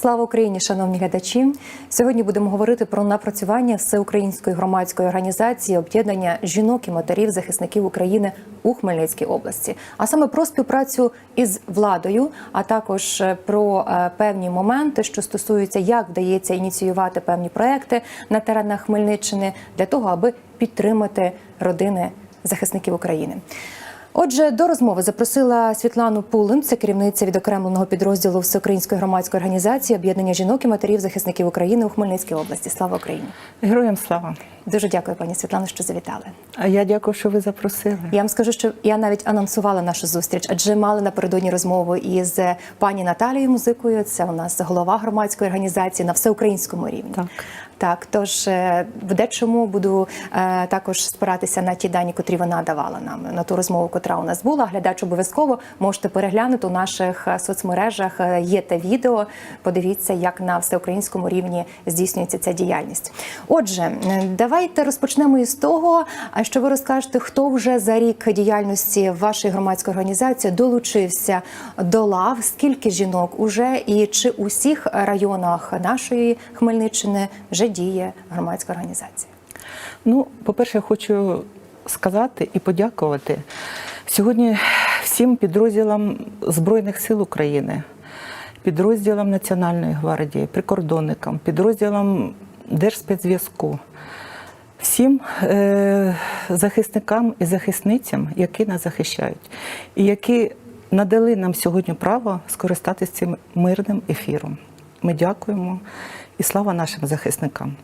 Слава Україні, шановні глядачі! Сьогодні будемо говорити про напрацювання всеукраїнської громадської організації об'єднання жінок і матерів захисників України у Хмельницькій області, а саме про співпрацю із владою, а також е, про е, певні моменти, що стосуються, як вдається ініціювати певні проекти на теренах Хмельниччини для того, аби підтримати родини захисників України. Отже, до розмови запросила Світлану Пулин, це керівниця відокремленого підрозділу Всеукраїнської громадської організації об'єднання жінок і матерів захисників України у Хмельницькій області. Слава Україні! Героям слава! Дуже дякую, пані Світлано, що завітали. А я дякую, що ви запросили. Я вам скажу, що я навіть анонсувала нашу зустріч, адже мали напередодні розмову із пані Наталією Музикою. Це у нас голова громадської організації на всеукраїнському рівні. Так. Так, тож е, в дечому буду е, також спиратися на ті дані, котрі вона давала нам на ту розмову, котра у нас була. Глядач обов'язково можете переглянути у наших е, соцмережах. Є те відео. Подивіться, як на всеукраїнському рівні здійснюється ця діяльність. Отже, давайте розпочнемо із того, що ви розкажете, хто вже за рік діяльності вашої громадської організації долучився до лав, скільки жінок уже і чи у всіх районах нашої Хмельниччини вже діє громадська організація? Ну, по-перше, я хочу сказати і подякувати сьогодні всім підрозділам Збройних сил України, підрозділам Національної гвардії, прикордонникам, підрозділам Держспецзв'язку, всім е- захисникам і захисницям, які нас захищають, і які надали нам сьогодні право скористатися цим мирним ефіром. Ми дякуємо і слава нашим захисникам.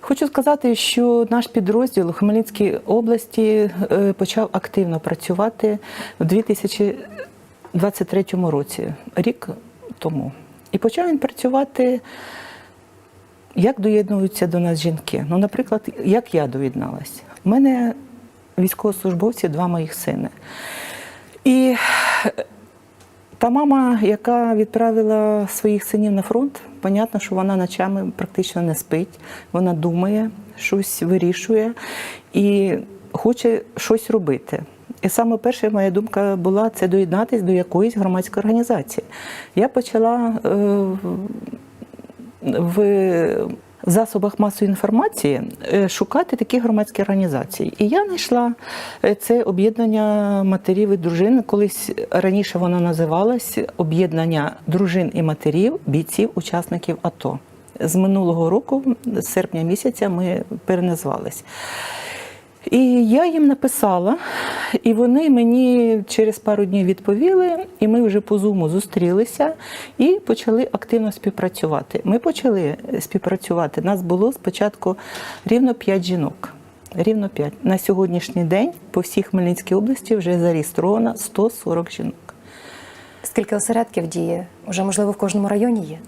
Хочу сказати, що наш підрозділ у Хмельницькій області е, почав активно працювати в 2023 році, рік тому. І почав він працювати, як доєднуються до нас жінки. Ну, наприклад, як я доєдналась. У мене військовослужбовці, два моїх сини. І та мама, яка відправила своїх синів на фронт, понятно, що вона ночами практично не спить, вона думає, щось вирішує і хоче щось робити. І саме перша моя думка була це доєднатися до якоїсь громадської організації. Я почала е, в засобах масової інформації е, шукати такі громадські організації. І я знайшла е, це об'єднання матерів і дружин. Колись раніше воно називалось об'єднання дружин і матерів, бійців, учасників АТО. З минулого року, з серпня місяця, ми переназвались. І я їм написала, і вони мені через пару днів відповіли, і ми вже по зуму зустрілися і почали активно співпрацювати. Ми почали співпрацювати. Нас було спочатку рівно 5 жінок. Рівно 5. На сьогоднішній день по всій Хмельницькій області вже зареєстровано 140 жінок. Скільки осередків діє? Уже можливо в кожному районі є?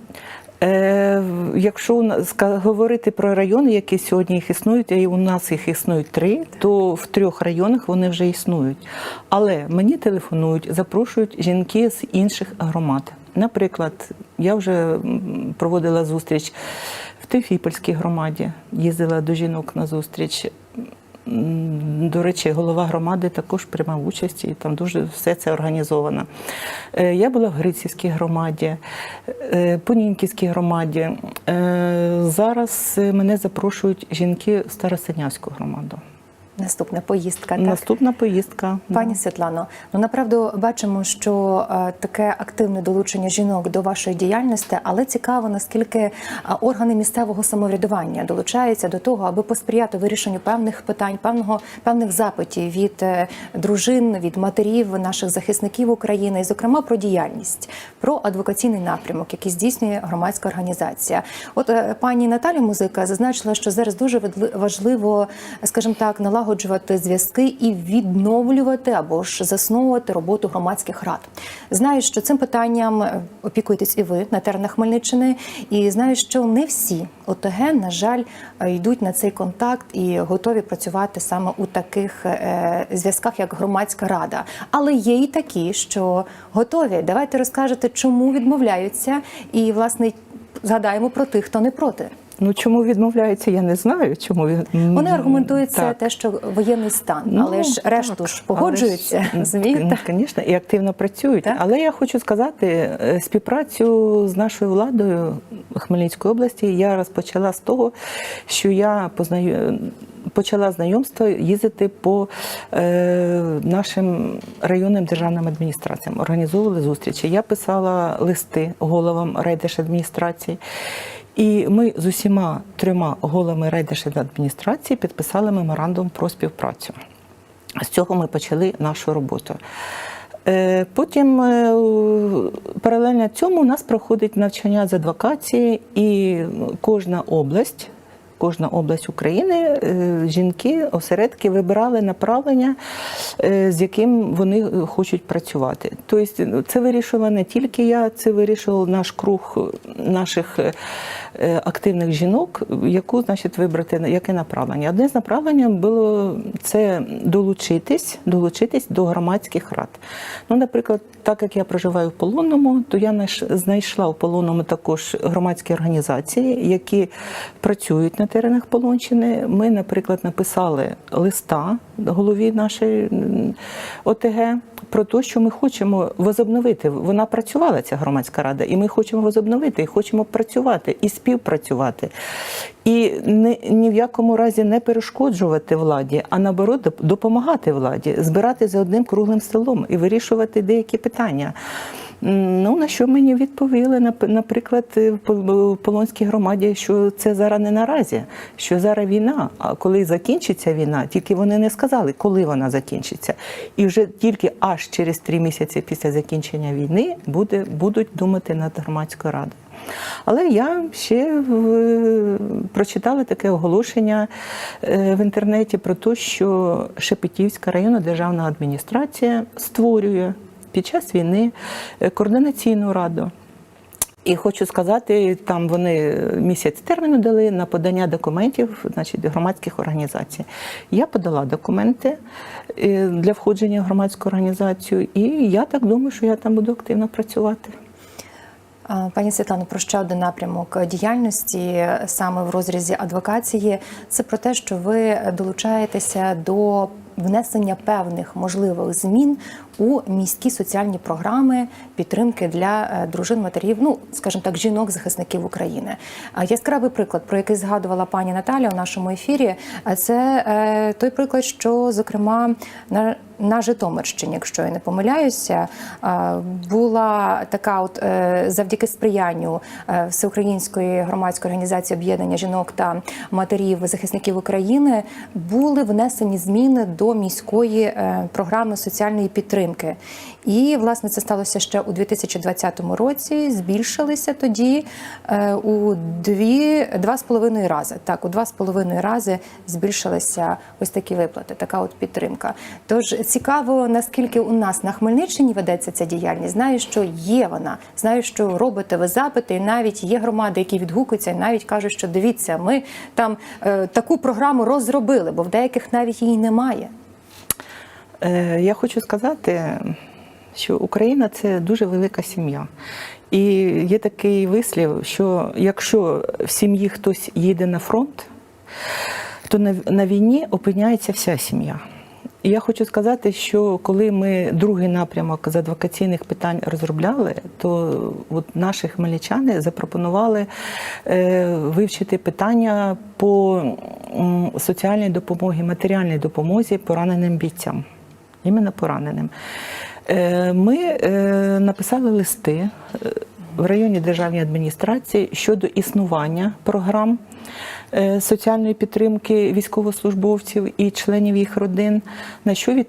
Е, Якщо говорити про райони, які сьогодні їх існують, і у нас їх існують три, то в трьох районах вони вже існують. Але мені телефонують, запрошують жінки з інших громад. Наприклад, я вже проводила зустріч в Тефіпольській громаді, їздила до жінок на зустріч. До речі, голова громади також приймав участь, і там дуже все це організовано. Е, Я була в Грицівській громаді, е, Понінківській громаді. Е, Зараз мене запрошують жінки в Старосинявську громаду. Наступна поїздка. Так? Наступна поїздка. Пані Світлано, ну направду бачимо, що е, таке активне долучення жінок до вашої діяльності, але цікаво, наскільки е, органи місцевого самоврядування долучаються до того, аби посприяти вирішенню певних питань, певного певних запитів від е, дружин, від матерів наших захисників України, і зокрема про діяльність, про адвокаційний напрямок, який здійснює громадська організація. От пані Наталя Музика зазначила, що зараз дуже важливо, скажімо так, налагоджувати зв'язки і відновлювати або ж засновувати роботу громадських рад. Знаю, що цим питанням е, опікуєтесь і ви на теренах Хмельниччини, і знаю, що не всі ОТГ, на жаль, е, йдуть на цей контакт і готові працювати саме у таких е, зв'язках, як громадська рада. Але є і такі, що готові. Давайте розкажете, чому відмовляються, і власне згадаємо про тих, хто не проти. Ну чому відмовляються, я не знаю. Чому від- Вони М, аргументують це те, що воєнний стан, Ну, але ж решту так, ж погоджуються, але ж, розумієте? ну, Звісно, і активно працюють. Так. Але я хочу сказати, е, співпрацю з нашою владою Хмельницької області я розпочала з того, що я познаю. Почала знайомство їздити по е, нашим районним державним адміністраціям, організовували зустрічі. Я писала листи головам райдержадміністрації. І ми з усіма трьома головами райдержадміністрації підписали меморандум про співпрацю. З цього ми почали нашу роботу. Е, Потім е, паралельно цьому у нас проходить навчання з адвокації, і кожна область. Кожна область України е, жінки, осередки вибирали направлення, е, з яким вони хочуть працювати. Тобто ну, це вирішувала не тільки я, це вирішував наш круг наших е, активних жінок, яку значить вибрати яке направлення. Одне з направлень було це долучитись, долучитись до громадських рад. Ну, наприклад, так як я проживаю в полонному, то я знайшла в полонному також громадські організації, які працюють на теренах Полонщини. Ми, наприклад, написали листа голові нашої ОТГ про те, що ми хочемо возобновити. Вона працювала ця громадська рада, і ми хочемо возобновити, і хочемо працювати і співпрацювати. І ні, ні в якому разі не перешкоджувати владі, а наоборот допомагати владі, збирати за одним круглим столом і вирішувати деякі питання. Ну, на що мені відповіли, нап- наприклад, в Полонській громаді, що це зараз не наразі, що зараз війна. А коли закінчиться війна, тільки вони не сказали, коли вона закінчиться. І вже тільки аж через три місяці після закінчення війни буде, будуть думати над громадською радою. Але я ще в- прочитала таке оголошення е, в інтернеті про те, що Шепетівська районна державна адміністрація створює під час війни е, координаційну раду. І хочу сказати, там вони місяць терміну дали на подання документів значить, громадських організацій. Я подала документи е, для входження в громадську організацію, і я так думаю, що я там буду активно працювати. Пані Світлано, про ще один напрямок діяльності саме в розрізі адвокації. Це про те, що ви долучаєтеся до внесення певних можливих змін у міські соціальні програми підтримки для е, дружин матерів, ну скажімо так, жінок-захисників України. А Яскравий приклад, про який згадувала пані Наталя у нашому ефірі, це е, той приклад, що зокрема на на Житомирщині, якщо я не помиляюся, е, була така, от завдяки сприянню всеукраїнської громадської організації об'єднання жінок та матерів захисників України, були внесені зміни до міської програми соціальної підтримки. І власне це сталося ще у 2020 році. Збільшилися тоді е, у дві два з половиною рази. Так, у два з половиною рази збільшилися ось такі виплати. Така от підтримка. Тож цікаво, наскільки у нас на Хмельниччині ведеться ця діяльність. Знаю, що є вона. Знаю, що робите ви запити, і навіть є громади, які відгукуються, і навіть кажуть, що дивіться, ми там е, таку програму розробили, бо в деяких навіть її немає. Е, Я хочу сказати, що Україна це дуже велика сім'я. І є такий вислів, що якщо в сім'ї хтось їде на фронт, то на, війні опиняється вся сім'я. І я хочу сказати, що коли ми другий напрямок з адвокаційних питань розробляли, то от наші хмельничани запропонували е, вивчити питання по соціальній допомогі, матеріальній допомозі пораненим бійцям, іменно пораненим. Е, Ми е, написали листи е, в районі державної адміністрації щодо існування програм соціальної підтримки військовослужбовців і членів їх родин, на що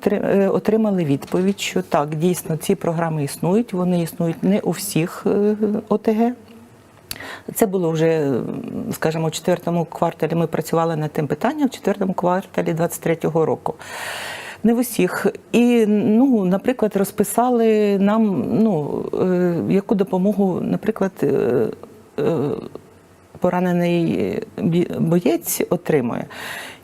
отримали відповідь, що так, дійсно ці програми існують, вони існують не у всіх ОТГ. Це було вже, скажімо, у четвертому кварталі ми працювали над тим питанням, в четвертому кварталі 23-го року. Не в усіх. І, ну, наприклад, розписали нам, ну, е, яку допомогу, наприклад, е, е, поранений боєць отримує.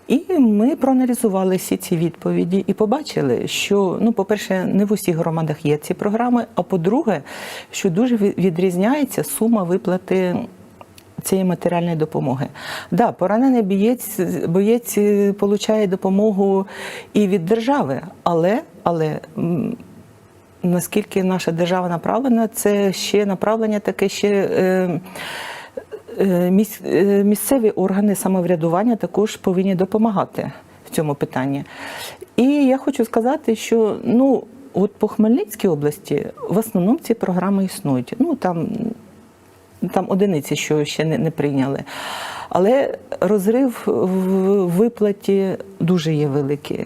І ми проаналізували всі ці відповіді і побачили, що ну, по-перше, не в усіх громадах є ці програми. А по-друге, що дуже відрізняється сума виплати цієї матеріальної допомоги. Да, поранений боєць, боєць е, получає допомогу і від держави, але, але наскільки наша держава направлена, це ще направлення таке ще. Е, е, е, Місцеві органи самоврядування також повинні допомагати в цьому питанні. І я хочу сказати, що ну, от по Хмельницькій області в основному ці програми існують. Ну там, там одиниці, що ще не, не прийняли. Але розрив в виплаті дуже є великий.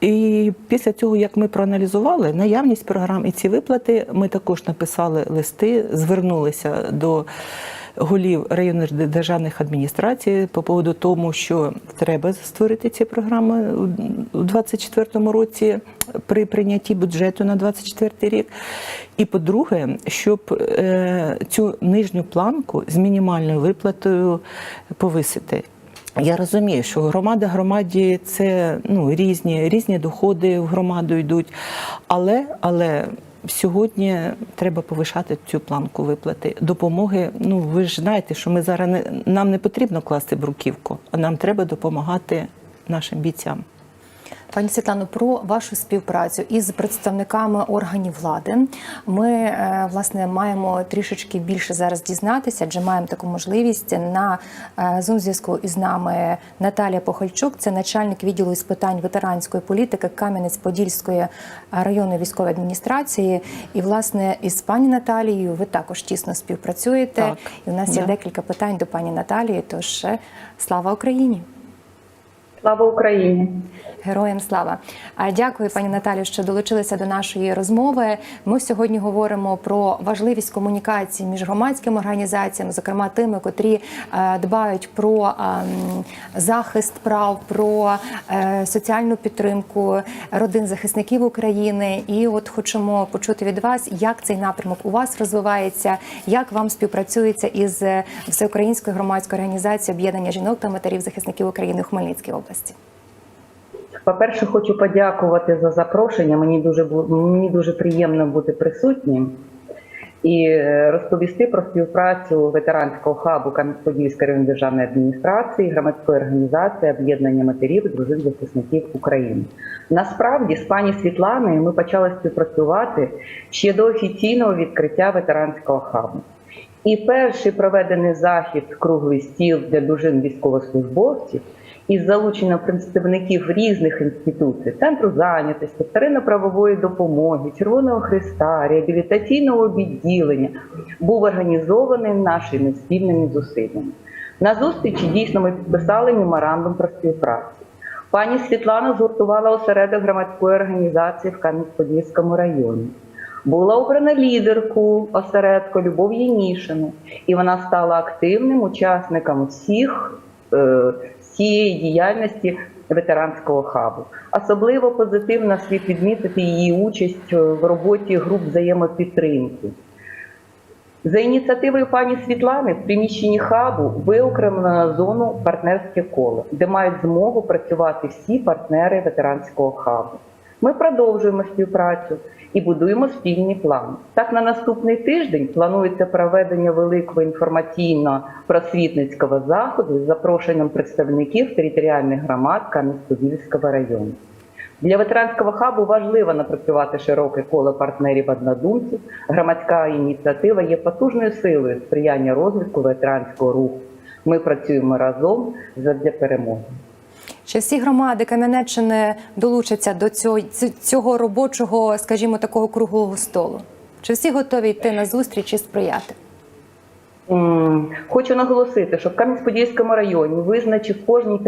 І після цього, як ми проаналізували наявність програм і ці виплати, ми також написали листи, звернулися до голів районних державних адміністрацій по поводу тому, що треба створити ці програми у 2024 році при прийнятті бюджету на 2024 рік. І по-друге, щоб е, цю нижню планку з мінімальною виплатою повисити. Я розумію, що громада громаді це ну, різні, різні доходи в громаду йдуть, але, але сьогодні треба повишати цю планку виплати. Допомоги, ну ви ж знаєте, що ми зараз не, нам не потрібно класти бруківку, а нам треба допомагати нашим бійцям. Пані Світлано, про вашу співпрацю із представниками органів влади. Ми е, власне маємо трішечки більше зараз дізнатися, адже маємо таку можливість на е, Zoom зв'язку із нами Наталія Похальчук, це начальник відділу із питань ветеранської політики Кам'янець-Подільської районної військової адміністрації. І власне із пані Наталією ви також тісно співпрацюєте. Так, І у нас є да. декілька питань до пані Наталії. Тож е, слава Україні! Слава Україні! Героям слава! А дякую, пані Наталю, що долучилися до нашої розмови. Ми сьогодні говоримо про важливість комунікації між громадськими організаціями, зокрема тими, котрі е, дбають про ем, захист прав, про е, соціальну підтримку родин захисників України. І от хочемо почути від вас, як цей напрямок у вас розвивається, як вам співпрацюється із е, всеукраїнською громадською організацією об'єднання жінок та матерів захисників України у Хмельницькій області. По-перше, хочу подякувати за запрошення. Мені дуже мені дуже приємно бути присутнім і е, розповісти про співпрацю ветеранського хабу Кам'янець-Подільської районної державної адміністрації, громадської організації об'єднання матерів і дружин захисників України. Насправді, з пані Світланою ми почали співпрацювати ще до офіційного відкриття ветеранського хабу. І перший проведений захід круглий стіл для дружин військовослужбовців із залученням представників різних інституцій, центру зайнятості, вторинно-правової допомоги, Червоного Христа, реабілітаційного відділення, був організований нашими спільними зусиллями. На зустрічі дійсно ми підписали меморандум про співпрацю. Пані Світлана згуртувала осередок громадської організації в Кам'янець-Подільському районі. Була обрана лідерку осередку Любов Єнішину, і вона стала активним учасником всіх е, всієї діяльності ветеранського хабу. Особливо позитивно слід відмітити її участь е, в роботі груп взаємопідтримки. За ініціативою пані Світлани в приміщенні хабу виокремлено зону партнерське коло, де мають змогу працювати всі партнери ветеранського хабу. Ми продовжуємо співпрацю і будуємо спільні плани. Так, на наступний тиждень планується проведення великого інформаційно-просвітницького заходу з запрошенням представників територіальних громад Кам'янець-Подільського району. Для ветеранського хабу важливо напрацювати широке коло партнерів однодумців. Громадська ініціатива є потужною силою сприяння розвитку ветеранського руху. Ми працюємо разом задля перемоги. Чи всі громади Кам'янеччини долучаться до цього, цього робочого, скажімо, такого круглого столу? Чи всі готові йти на зустріч і сприяти? Хочу наголосити, що в Кам'янець-Подільському районі визначив кожній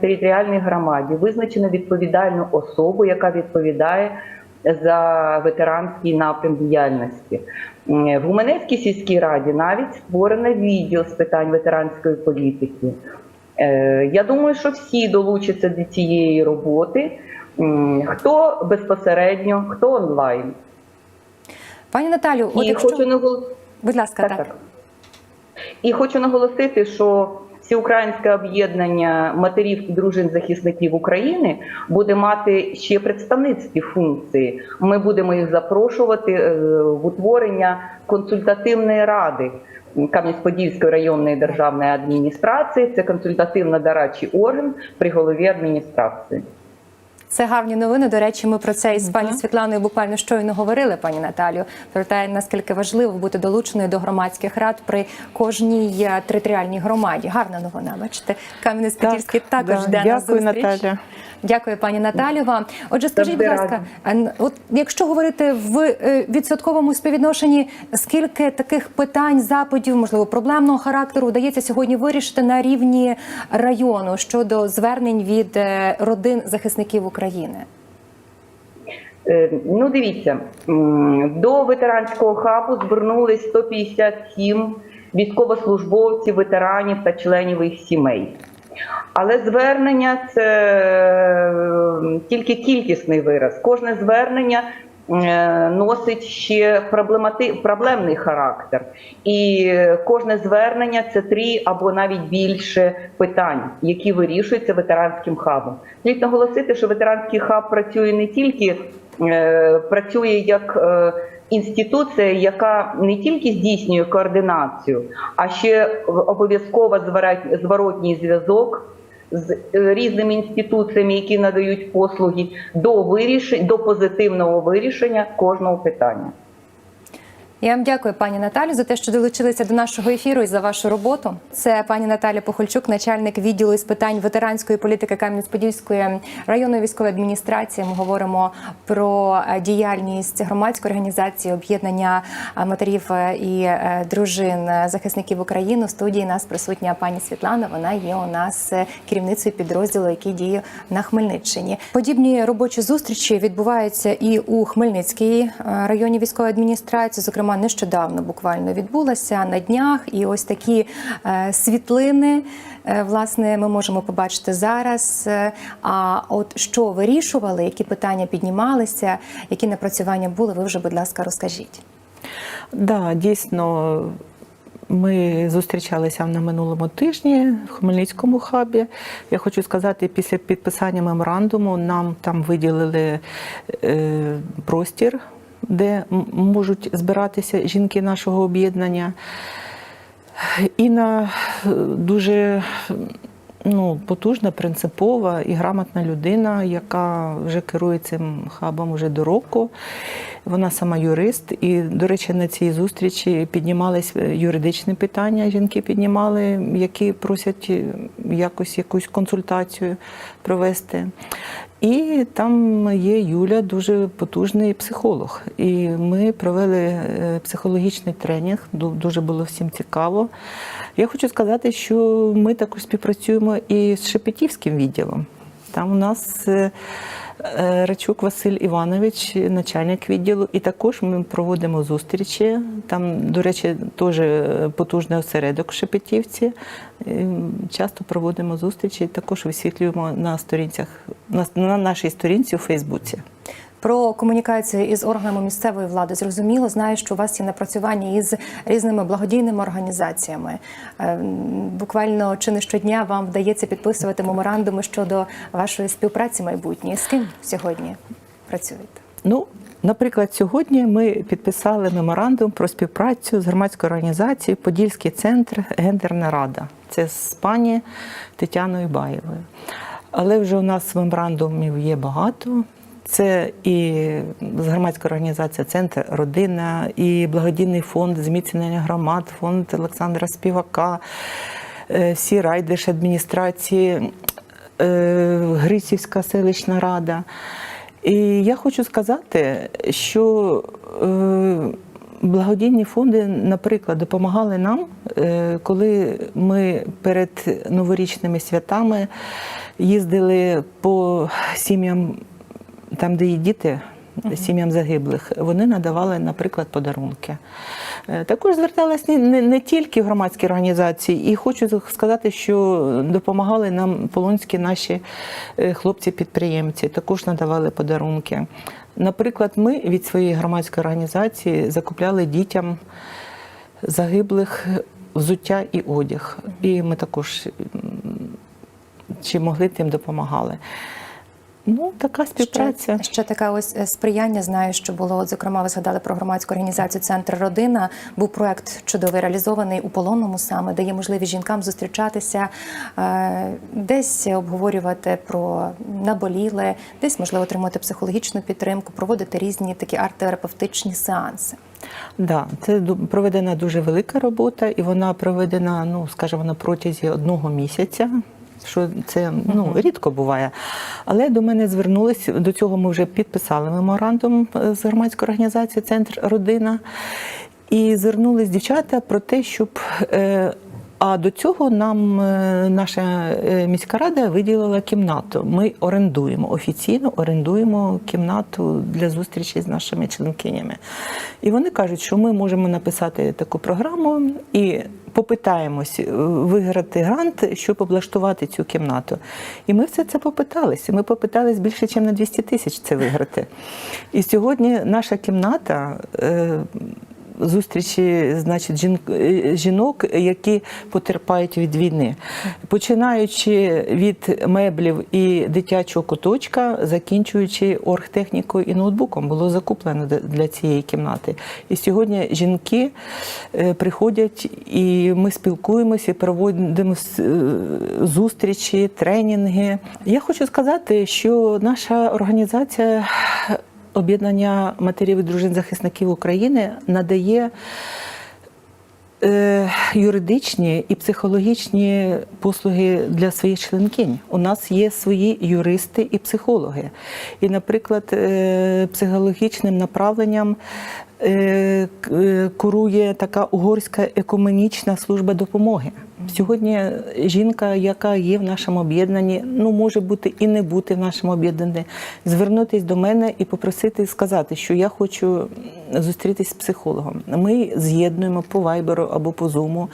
територіальній громаді визначено відповідальну особу, яка відповідає за ветеранський напрям діяльності. В Гуменецькій сільській раді навіть створено відділ з питань ветеранської політики. Е, Я думаю, що всі долучаться до цієї роботи. Хто безпосередньо, хто онлайн. Пані Наталю, от якщо... хочу наголосити. будь ласка, так. Так, так. І хочу наголосити, що Всеукраїнське об'єднання матерів і дружин захисників України буде мати ще представницькі функції. Ми будемо їх запрошувати е, в утворення консультативної ради. Кам'янець-Подільської районної державної адміністрації це консультативно-дарачий орган при голові адміністрації. Це гарні новини. До речі, ми про це із пані Світланою буквально щойно говорили, пані Наталю. Про те, наскільки важливо бути долученою до громадських рад при кожній е, територіальній громаді. Гарна новина. Бачите, Кам'янець-Подільський Так, також да. на Дякую. Наталя. Дякую, пані Наталю. Вам отже, скажіть, будь ласка, от якщо говорити в е, відсотковому співвідношенні, скільки таких питань, запитів, можливо, проблемного характеру вдається сьогодні вирішити на рівні району щодо звернень від е, родин захисників України? Е, Ну, дивіться, до ветеранського хабу звернулись 157 військовослужбовців, ветеранів та членів їх сімей. Але звернення це е, тільки кількісний вираз. Кожне звернення е, носить ще проблемати... проблемний характер. І кожне звернення це три або навіть більше питань, які вирішуються ветеранським хабом. Слід наголосити, що ветеранський хаб працює не тільки працює як е, інституція, яка не тільки здійснює координацію, а ще обов'язково зворот- зворотній зв'язок з е, різними інституціями, які надають послуги, до вирішень, до позитивного вирішення кожного питання. Я вам дякую, пані Наталю, за те, що долучилися до нашого ефіру і за вашу роботу. Це пані Наталя Похольчук, начальник відділу із питань ветеранської політики Кам'янець-Подільської районної військової адміністрації. Ми говоримо про е, діяльність громадської організації об'єднання е, матерів е, і дружин захисників України. У студії нас присутня пані Світлана. Вона є у нас керівницею підрозділу, який діє на Хмельниччині. Подібні робочі зустрічі відбуваються і у Хмельницькій районній військової адміністрації. Зокрема, нещодавно буквально відбулася на днях. І ось такі е, світлини. е, Власне, ми можемо побачити зараз. Е, А от що вирішували, які питання піднімалися, які напрацювання були, ви вже, будь ласка, розкажіть. Да, дійсно. Ми зустрічалися на минулому тижні в Хмельницькому хабі. Я хочу сказати, після підписання меморандуму нам там виділили е, простір, де можуть збиратися жінки нашого об'єднання. і на дуже ну, потужна, принципова і грамотна людина, яка вже керує цим хабом вже до року. Вона сама юрист, і, до речі, на цій зустрічі піднімались юридичні питання. Жінки піднімали, які просять якось якусь консультацію провести. І там є Юля, дуже потужний психолог. І ми провели е, психологічний тренінг, дуже було всім цікаво. Я хочу сказати, що ми також співпрацюємо і з Шепетівським відділом. Там у нас е, е, Рачук Василь Іванович, начальник відділу, і також ми проводимо зустрічі. Там, до речі, теж е, потужний осередок в Шепетівці. Часто проводимо зустрічі, також висвітлюємо на сторінцях на нашій сторінці у Фейсбуці. Про комунікацію із органами місцевої влади зрозуміло. Знаю, що у вас є напрацювання із різними благодійними організаціями. Е, Буквально чи не щодня вам вдається підписувати меморандуми щодо вашої співпраці майбутньої. З ким сьогодні працюєте? Ну, наприклад, сьогодні ми підписали меморандум про співпрацю з громадською організацією Подільський центр Гендерна Рада. Це з пані Тетяною Баєвою. Але вже у нас меморандумів є багато. Це і з громадської організації Центр Родина, і благодійний фонд зміцнення громад, фонд Олександра Співака, е, всі райдержадміністрації, е, Грицівська селищна рада. І я хочу сказати, що е, благодійні фонди, наприклад, допомагали нам, коли ми перед новорічними святами їздили по сім'ям, там, де є діти. Сім'ям загиблих вони надавали, наприклад, подарунки. Е, Також зверталися не, не, не тільки громадські організації, і хочу сказати, що допомагали нам полонські наші е, хлопці-підприємці, також надавали подарунки. Наприклад, ми від своєї громадської організації закупляли дітям загиблих взуття і одяг. І ми також чи могли тим допомагали. Ну, така співпраця. Ще, ще таке ось е, сприяння. Знаю, що було от, зокрема. Ви згадали про громадську організацію Центр Родина. Був проект чудовий реалізований у полонному саме, дає можливість жінкам зустрічатися, е, десь обговорювати про наболіле, десь можливо отримати психологічну підтримку, проводити різні такі арт-терапевтичні сеанси. Да, це проведена дуже велика робота, і вона проведена, ну скажімо, на протязі одного місяця. Що це ну рідко буває, але до мене звернулись до цього. Ми вже підписали меморандум е, з громадською організацією Центр Родина і звернулись дівчата про те, щоб е, а до цього нам е, наша міська рада виділила кімнату. Ми орендуємо офіційно орендуємо кімнату для зустрічі з нашими членкинями. І вони кажуть, що ми можемо написати таку програму і попитаємось е, виграти грант, щоб облаштувати цю кімнату. І ми все це попиталися. Ми попитались більше, ніж на 200 тисяч це виграти. І сьогодні наша кімната. Зустрічі, значить, е, жінок, які потерпають від війни, починаючи від меблів і дитячого куточка, закінчуючи оргтехнікою і ноутбуком, було закуплено для- цієї кімнати. І сьогодні жінки е, приходять, і ми спілкуємося, проводимо е, зустрічі, тренінги. Я хочу сказати, що наша організація. Об'єднання матерів і дружин захисників України надає е, юридичні і психологічні послуги для своїх членкинь. У нас є свої юристи і психологи. І, наприклад, е, психологічним направленням курує така угорська екуменічна служба допомоги. Сьогодні жінка, яка є в нашому об'єднанні, ну може бути і не бути в нашому об'єднанні, звернутися до мене і попросити сказати, що я хочу зустрітися з психологом. Ми з'єднуємо по вайберу або по зуму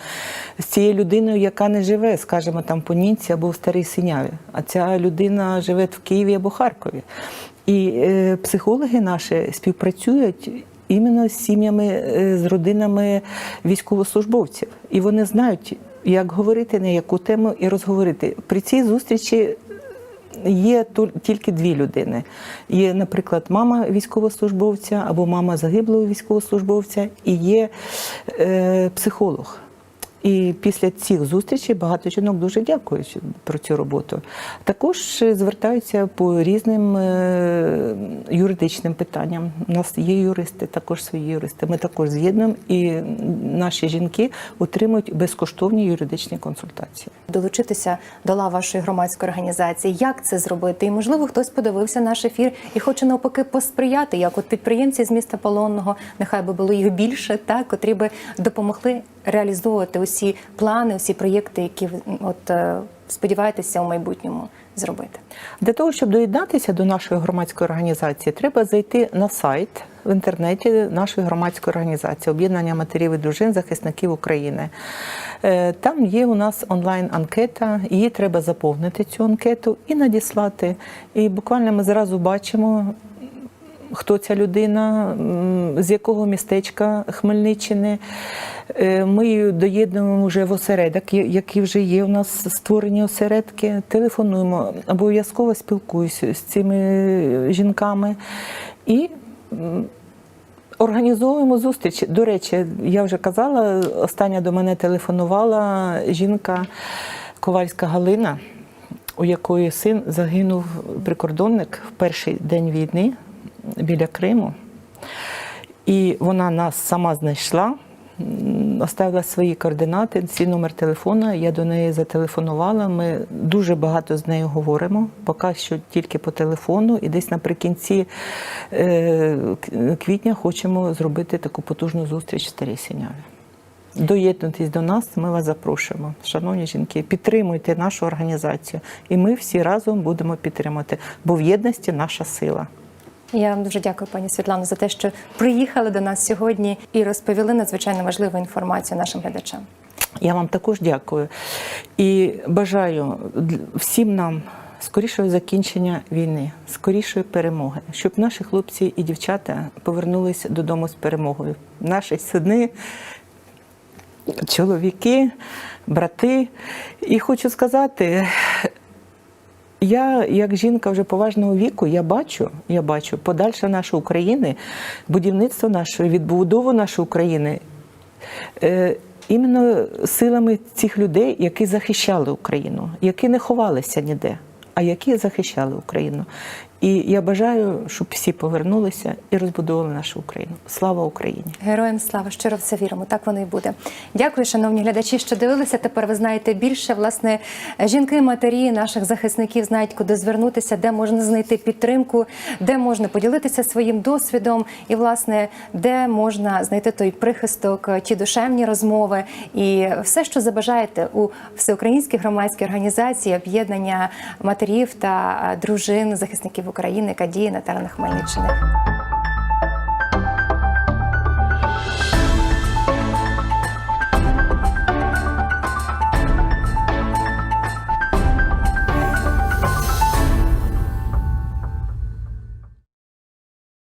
з цією людиною, яка не живе, скажімо, там по Нінці або в Старій Синяві. А ця людина живе в Києві або Харкові. І е, психологи наші співпрацюють іменно з сім'ями, е, з родинами військовослужбовців. І вони знають, як говорити, на яку тему і розговорити. При цій зустрічі є тільки дві людини. Є, наприклад, мама військовослужбовця або мама загиблого військовослужбовця, і є е, психолог. І після цих зустрічей багато жінок дуже дякують про цю роботу. Також е, звертаються по різним е, юридичним питанням. У нас є юристи, також свої юристи. Ми також з'єднуємо, і наші жінки отримують безкоштовні юридичні консультації. долучитися до лав вашої громадської організації. Як це зробити? І можливо, хтось подивився наш ефір і хоче навпаки посприяти, як от підприємці з міста Полонного, нехай би було їх більше, так котрі би допомогли реалізовувати усі плани, усі проєкти, які от е, сподіваєтеся у майбутньому зробити. Для того, щоб доєднатися до нашої громадської організації, треба зайти на сайт в інтернеті нашої громадської організації Об'єднання матерів і дружин захисників України. Е, Там є у нас онлайн-анкета, її треба заповнити цю анкету і надіслати. І буквально ми зразу бачимо. Хто ця людина, з якого містечка Хмельниччини. Е, Ми її доєднуємо вже в осередок, я- які вже є у нас створені осередки. Телефонуємо, обов'язково спілкуюся з цими жінками і організовуємо зустрічі. До речі, я вже казала, остання до мене телефонувала жінка Ковальська Галина, у якої син загинув прикордонник в перший день війни біля Криму. І вона нас сама знайшла, оставила свої координати, свій номер телефона. Я до неї зателефонувала. Ми дуже багато з нею говоримо, поки що тільки по телефону. І десь наприкінці е, квітня хочемо зробити таку потужну зустріч в Старій Синяві. Доєднуйтесь до нас, ми вас запрошуємо. Шановні жінки, підтримуйте нашу організацію, і ми всі разом будемо підтримувати, бо в єдності наша сила. Я вам дуже дякую, пані Світлано, за те, що приїхали до нас сьогодні і розповіли надзвичайно важливу інформацію нашим глядачам. Я вам також дякую і бажаю всім нам скорішого закінчення війни, скорішої перемоги, щоб наші хлопці і дівчата повернулися додому з перемогою. Наші сини чоловіки, брати. І хочу сказати, я, як жінка вже поважного віку, я бачу, я бачу подальше нашої України, будівництво нашої, відбудову нашої України. Е, іменно силами цих людей, які захищали Україну, які не ховалися ніде, а які захищали Україну. І я бажаю, щоб всі повернулися і розбудовували нашу Україну. Слава Україні! Героям слава, щиро в це віримо. Так воно і буде. Дякую, шановні глядачі, що дивилися. Тепер ви знаєте більше. Власне, жінки, матері наших захисників знають, куди звернутися, де можна знайти підтримку, де можна поділитися своїм досвідом, і власне, де можна знайти той прихисток, ті душевні розмови і все, що забажаєте у всеукраїнській громадській організації об'єднання матерів та дружин захисників України, яка діє на теренах Хмельниччини.